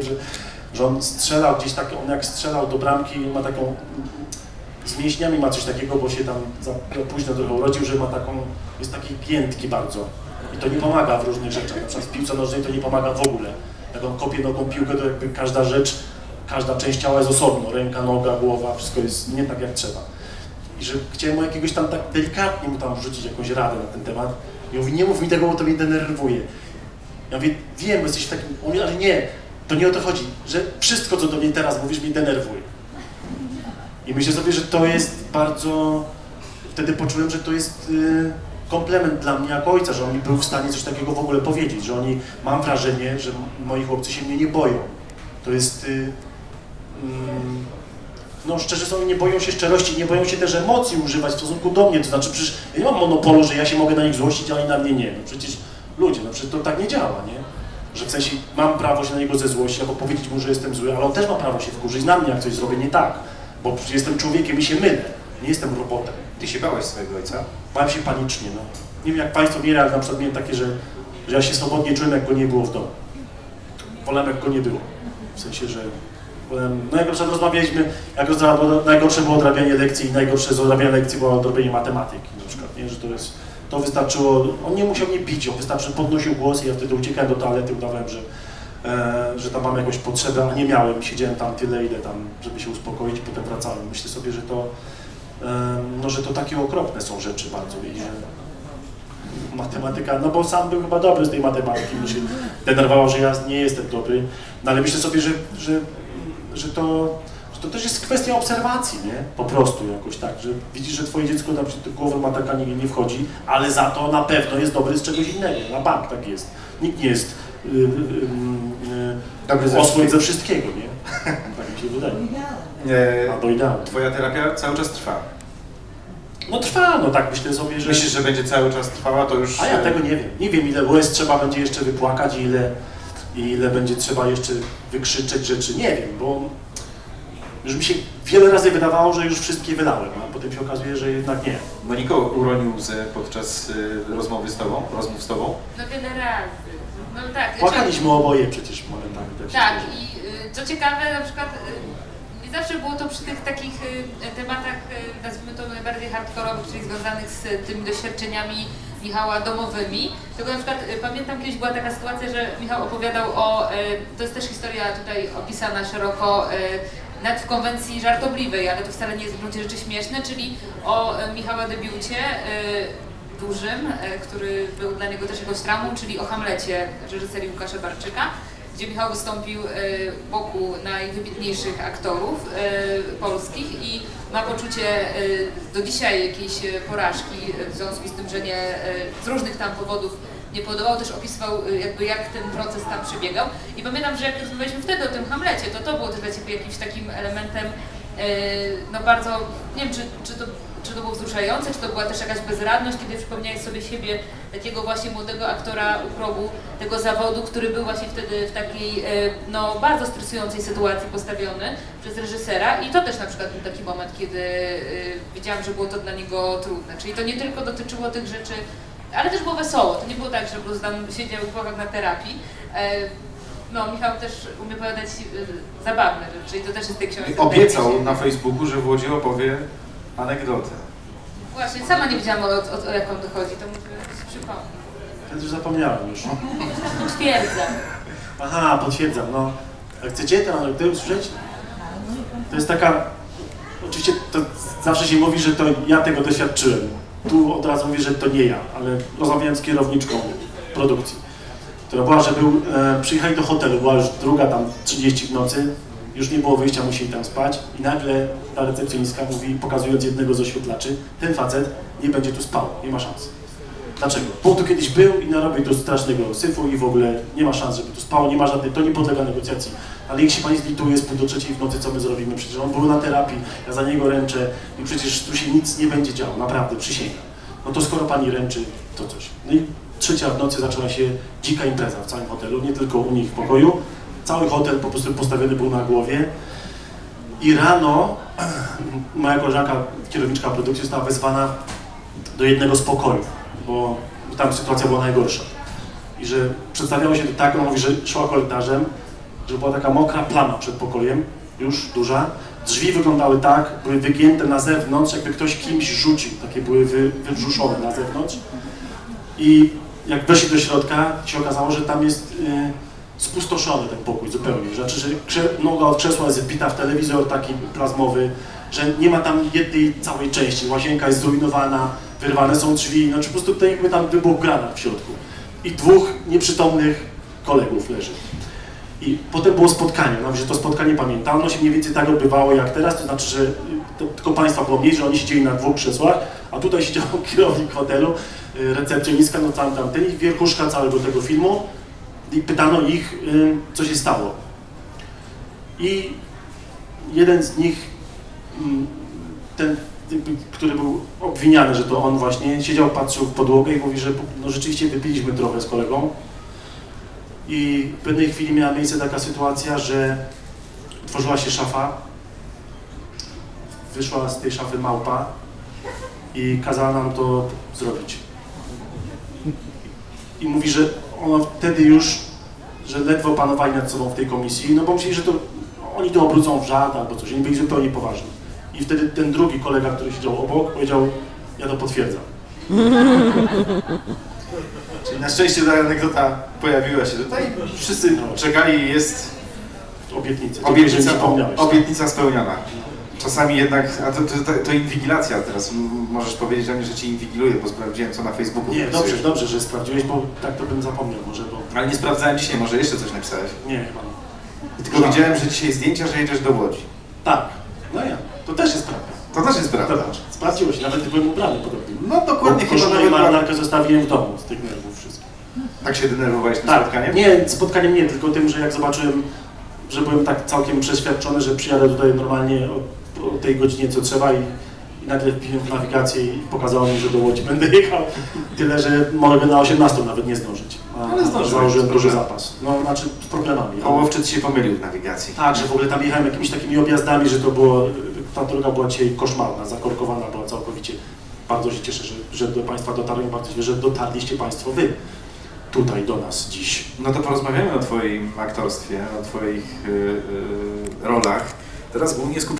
że, że on strzelał gdzieś tak, on jak strzelał do bramki, ma taką, z mięśniami ma coś takiego, bo się tam za późno trochę urodził, że ma taką, jest taki piętki bardzo. I to nie pomaga w różnych rzeczach, na przykład w piłce nożnej to nie pomaga w ogóle. Jak on kopie nogą piłkę, to jakby każda rzecz, każda część ciała jest osobno, ręka, noga, głowa, wszystko jest nie tak jak trzeba. I że chciałem mu jakiegoś tam tak delikatnie mu tam wrzucić jakąś radę na ten temat. I mówi, nie mów mi tego, bo to mnie denerwuje. Ja mówię, wiem, jesteś takim, on mówi, ale nie, to nie o to chodzi, że wszystko, co do mnie teraz mówisz, mnie denerwuje. I myślę sobie, że to jest bardzo, wtedy poczułem, że to jest y, komplement dla mnie jako ojca, że on był w stanie coś takiego w ogóle powiedzieć, że oni, mam wrażenie, że moi chłopcy się mnie nie boją. To jest, y, mm, no szczerze są, nie boją się szczerości, nie boją się też emocji używać w stosunku do mnie, to znaczy przecież ja nie mam monopolu, że ja się mogę na nich złościć, a oni na mnie nie. No przecież ludzie, no przecież to tak nie działa, nie? Że w sensie mam prawo się na niego zezłościć albo powiedzieć mu, że jestem zły, ale on też ma prawo się wkurzyć na mnie, jak coś zrobię nie tak. Bo jestem człowiekiem i się mylę, nie jestem robotem. Ty się bałeś swojego ojca? Bałem się panicznie, no. Nie wiem jak Państwo mieli, ale na przykład miałem takie, że, że ja się swobodnie czułem, jak go nie było w domu. Wolałem, jak go nie było. W sensie, że no jak na przykład rozmawialiśmy, jak najgorsze było odrabianie lekcji i najgorsze z odrabiania lekcji było odrobienie matematyki na przykład, nie? Że to jest, to wystarczyło, on nie musiał mnie bić, on wystarczy, podnosił głos i ja wtedy uciekałem do toalety, udawałem, że, e, że tam mam jakąś potrzebę, a nie miałem, siedziałem tam tyle, ile tam, żeby się uspokoić potem wracałem. Myślę sobie, że to, e, no, że to takie okropne są rzeczy bardzo że matematyka, no bo sam był chyba dobry z tej matematyki, mi się denerwowało, że ja nie jestem dobry, no ale myślę sobie, że, że, że to to też jest kwestia obserwacji, nie? Po prostu jakoś tak, że widzisz, że twoje dziecko na przykład do głowy ma taka nie, nie wchodzi, ale za to na pewno jest dobry z czegoś innego, na bank tak jest. Nikt nie jest y, y, y, y, ze osłoń wszystkiego. ze wszystkiego, nie? Tak mi się wydaje. Albo idealnie. twoja terapia cały czas trwa. No trwa, no tak myślę sobie, że... Myślisz, że będzie cały czas trwała, to już... A ja tego nie wiem. Nie wiem, ile łez trzeba będzie jeszcze wypłakać i ile, i ile będzie trzeba jeszcze wykrzyczeć rzeczy. Nie wiem, bo już mi się wiele razy wydawało, że już wszystkie wydałem, a potem się okazuje, że jednak nie. Moniko uronił łzę podczas e, rozmowy z tobą, rozmów z tobą. No generalnie. No tak. znaczy- Płakaliśmy oboje przecież momentami. się Tak i y, co ciekawe, na przykład y, nie zawsze było to przy tych takich y, tematach, y, nazwijmy to najbardziej hardkorowych, czyli związanych z tymi doświadczeniami Michała domowymi. Tylko na przykład y, pamiętam kiedyś była taka sytuacja, że Michał opowiadał o, y, to jest też historia tutaj opisana szeroko, nawet w konwencji żartobliwej, ale to wcale nie jest w gruncie rzeczy śmieszne, czyli o y, Michała debiucie y, dużym, y, który był dla niego też jakąś traumą, czyli o Hamlecie reżyserii Łukasza Barczyka gdzie Michał wystąpił e, wokół najwybitniejszych aktorów e, polskich i ma poczucie e, do dzisiaj jakiejś e, porażki e, w związku z tym, że nie, e, z różnych tam powodów nie podobał, też opisywał e, jakby jak ten proces tam przebiegał. I pamiętam, że jak rozmawialiśmy wtedy o tym Hamlecie, to to było też dla Ciebie jakimś takim elementem e, no bardzo, nie wiem czy, czy to czy to było wzruszające, czy to była też jakaś bezradność, kiedy przypomniałeś sobie siebie, takiego właśnie młodego aktora u progu tego zawodu, który był właśnie wtedy w takiej e, no, bardzo stresującej sytuacji postawiony przez reżysera i to też na przykład był taki moment, kiedy widziałam, że było to dla niego trudne. Czyli to nie tylko dotyczyło tych rzeczy, ale też było wesoło. To nie było tak, że po prostu tam siedział w głowach na terapii. E, No, Michał też umie opowiadać e, zabawne rzeczy i to też jest w tej książce. Obiecał na Facebooku, że w Łodzi opowie anegdotę. Właśnie, sama nie wiedziałam o, o, o jaką dochodzi, to muszę przypomnieć. Ja już zapomniałem już. Potwierdzam. Aha, potwierdzam, no. Chcecie tę anegdotę usłyszeć? To jest taka, oczywiście to zawsze się mówi, że to ja tego doświadczyłem. Tu od razu mówię, że to nie ja, ale rozmawiałem z kierowniczką produkcji, która była, że był, e, przyjechali do hotelu, była już druga tam 30 w nocy, już nie było wyjścia, musieli tam spać i nagle ta recepcjonistka mówi, pokazując jednego z oświetlaczy, ten facet nie będzie tu spał, nie ma szans. Dlaczego? Bo tu kiedyś był i narobił tu strasznego syfu i w ogóle nie ma szans, żeby tu spał, nie ma żadnej, to nie podlega negocjacji. Ale jeśli pani zlituje z pół do trzeciej w nocy, co my zrobimy? Przecież on był na terapii, ja za niego ręczę i przecież tu się nic nie będzie działo, naprawdę, przysięgam. No to skoro pani ręczy, to coś. No i trzecia w nocy zaczęła się dzika impreza w całym hotelu, nie tylko u nich w pokoju. Cały hotel po prostu postawiony był na głowie. I rano moja koleżanka, kierowniczka produkcji została wezwana do jednego z pokojów, bo tam sytuacja była najgorsza. I że przedstawiało się to tak, on mówi, że szła korytarzem, że była taka mokra plama przed pokojem, już duża. Drzwi wyglądały tak, były wygięte na zewnątrz, jakby ktoś kimś rzucił, takie były wy, wybrzuszone na zewnątrz. I jak weszli do środka, się okazało, że tam jest y, spustoszony ten pokój zupełnie. Znaczy, że krze- noga od krzesła jest wbita w telewizor taki plazmowy, że nie ma tam jednej całej części. Łazienka jest zrujnowana, wyrwane są drzwi, znaczy po prostu jakby tam wybuchł granat w środku. I dwóch nieprzytomnych kolegów leży. I potem było spotkanie, no, że to spotkanie pamiętam, ono się mniej więcej tak odbywało jak teraz, to znaczy, że to, tylko państwa było mniej, że oni siedzieli na dwóch krzesłach, a tutaj siedział kierownik hotelu, y, recepcjonistka, no tam tamten i wierchuszka całego tego filmu i pytano ich, y, co się stało. I jeden z nich, mm, ten, który był obwiniany, że to on właśnie, siedział, patrzył w podłogę i mówi, że no, rzeczywiście wypiliśmy trochę z kolegą, i w pewnej chwili miała miejsce taka sytuacja, że otworzyła się szafa, wyszła z tej szafy małpa i kazała nam to zrobić. I mówi, że ona wtedy już, że ledwo panowali nad sobą w tej komisji, no bo myśleli, że to oni to obrócą w żart albo coś, oni byli zupełnie poważni. I wtedy ten drugi kolega, który siedział obok, powiedział, ja to potwierdzam. Czyli na szczęście ta anegdota pojawiła się tutaj. Wszyscy czekali i jest obietnica, przypomniałeś. tak. obietnica spełniona. Czasami jednak, a to, to, to, inwigilacja teraz, możesz powiedzieć o mnie, że cię inwigiluje, bo sprawdziłem co na Facebooku Nie, dobrze, dobrze, że sprawdziłeś, bo tak to bym zapomniał może, bo Ale nie sprawdzałem dzisiaj, może jeszcze coś napisałeś. nie, chyba nie. Tylko widziałem, że dzisiaj zdjęcia, że jedziesz do Łodzi. Tak, to też jest prawda. To też jest prawda. Zobacz, sprawdziło się, nawet byłem ubrany podobnie. No dokładnie, chyba nawet marynarkę zostawiłem w domu z tych nerwów wszystkich. tak się denerwowałeś tym Tak, spotkaniem? nie, spotkaniem nie, tylko tym, że jak zobaczyłem, że byłem tak całkiem przeświadczony, że przyjadę tutaj normalnie o, o tej godzinie co trzeba i, i nagle wbiłem w nawigację i pokazało mi, że do Łodzi będę jechał. Tyle, że mogę na 18 nawet nie zdążyć. A, Ale zdążyłeś, Założyłem duży zapas. No, znaczy z problemami. ale- Ołowczyc się pomylił w nawigacji. Tak, że w ogóle tam jechałem jakimiś takimi objazdami, że to było, ta droga była dzisiaj koszmarna, zakorkowana była całkowicie. Bardzo się cieszę, że, że do Państwa dotarłem, bardzo się, że dotarliście Państwo Wy tutaj do nas dziś. No to porozmawiamy o Twoim aktorstwie, o Twoich y, y, rolach. Teraz głównie skupimy